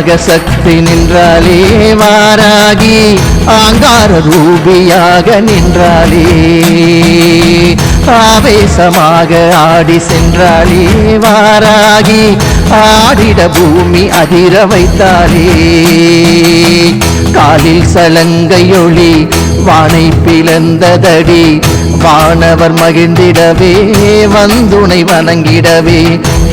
ஆக சக்தி நின்றாலே வாராகி ஆங்கார ரூபியாக நின்றாலே. ஆவேசமாக ஆடி சென்றாலே வாராகி ஆடிட பூமி அதிர வைத்தாலே. காலில் சலங்கையொளி வானை பிளந்ததடி வானவர் மகிழ்ந்திடவே வந்துனை வணங்கிடவே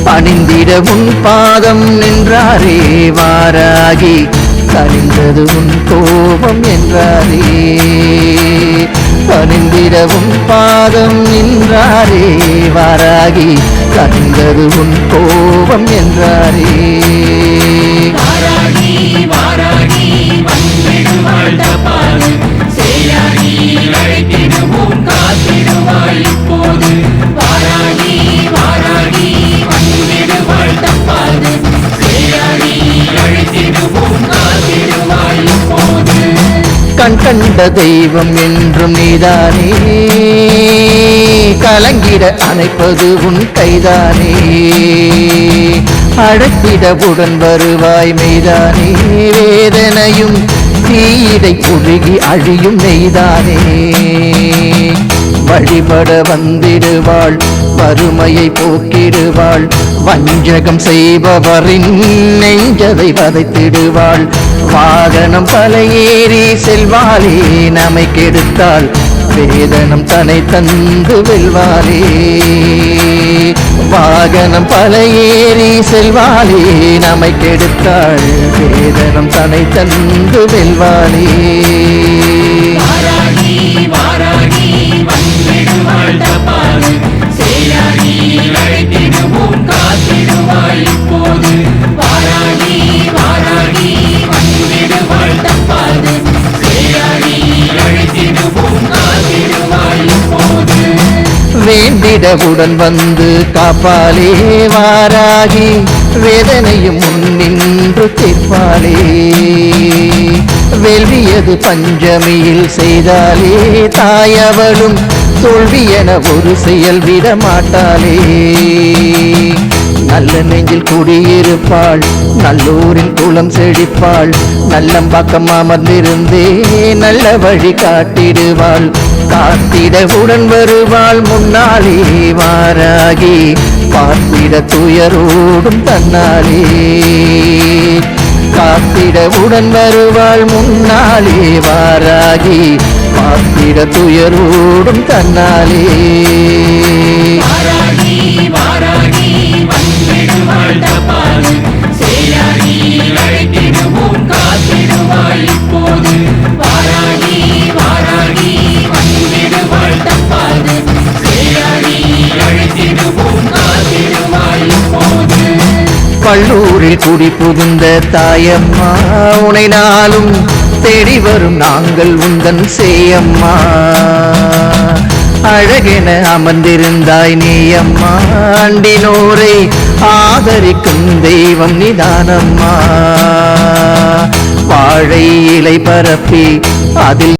பணிந்திட உன் பாதம் நின்றாரே வாராகி கனிந்தது உன் கோபம் என்றாரே. பணிந்திட உன் பாதம் நின்றாரே வாராகி கனிந்தது உன் கோபம் என்றாரே. வாராகி வாராகி கண்ட தெய்வம் என்றும் நீதானே. கலங்கிட அணைப்பது உன் கைதானே. அழைத்திடவுடன் வருவாய் மெய்தானே. வேதனையும் தீயிடை புழுகி அழியும் நெய்தானே வழிபட வந்திடுவாள் வறுமையை போக்கிடுவாள் வஞ்சகம் செய்பவரின் நெஞ்சதை வதைத்திடுவாள். வாகனம் தலையேறி செல்வாளே நமை கெடுத்தாள். வேதனம் தனை தந்து வெல்வாளே. வாகனம் பலையேறி செல்வாளே நமை கெடுத்தாள். வேதனம் தனை தந்து வெல்வாளே. இப்போது வாராகி வாராகி வந்திடுவாள் தப்பாது சேயாகி அழைத்திடுவோம் காத்திடுவாள் இப்போது வேண்டிடவுடன் வந்து காப்பாளே வாராகி வேதனையும் முன்னின்று தீர்ப்பாளே. வெல்வியது பஞ்சமியில் செய்தாலே தாயவளும் தோல்வி என ஒரு செயல் விட மாட்டாளே நல்ல நெஞ்சில் குடியிருப்பாள் நல்லூரின் குளம் செழிப்பாள் நல்லம்பாக்கம் அமர்ந்திருந்தே நல்ல வழி காட்டிடுவாள். காத்திடவுடன் வருவாள் முன்னாலே மாறாகி பார்த்திட துயரோடும் தன்னாலே. காத்திடவுடன் வருவாள் முன்னாலே வாராகி பார்த்திட துயரோடும் தன்னாலே. வள்ளூரில் குடி புகுந்த தாயம்மா உனை நாளும் தேடி வரும் நாங்கள் உந்தன் சேயம்மா. அழகென அமர்ந்திருந்தாய் நீயம்மா அண்டினோரை ஆதரிக்கும் தெய்வம் நிதானம்மா. வாழை இலை பரப்பி அதில்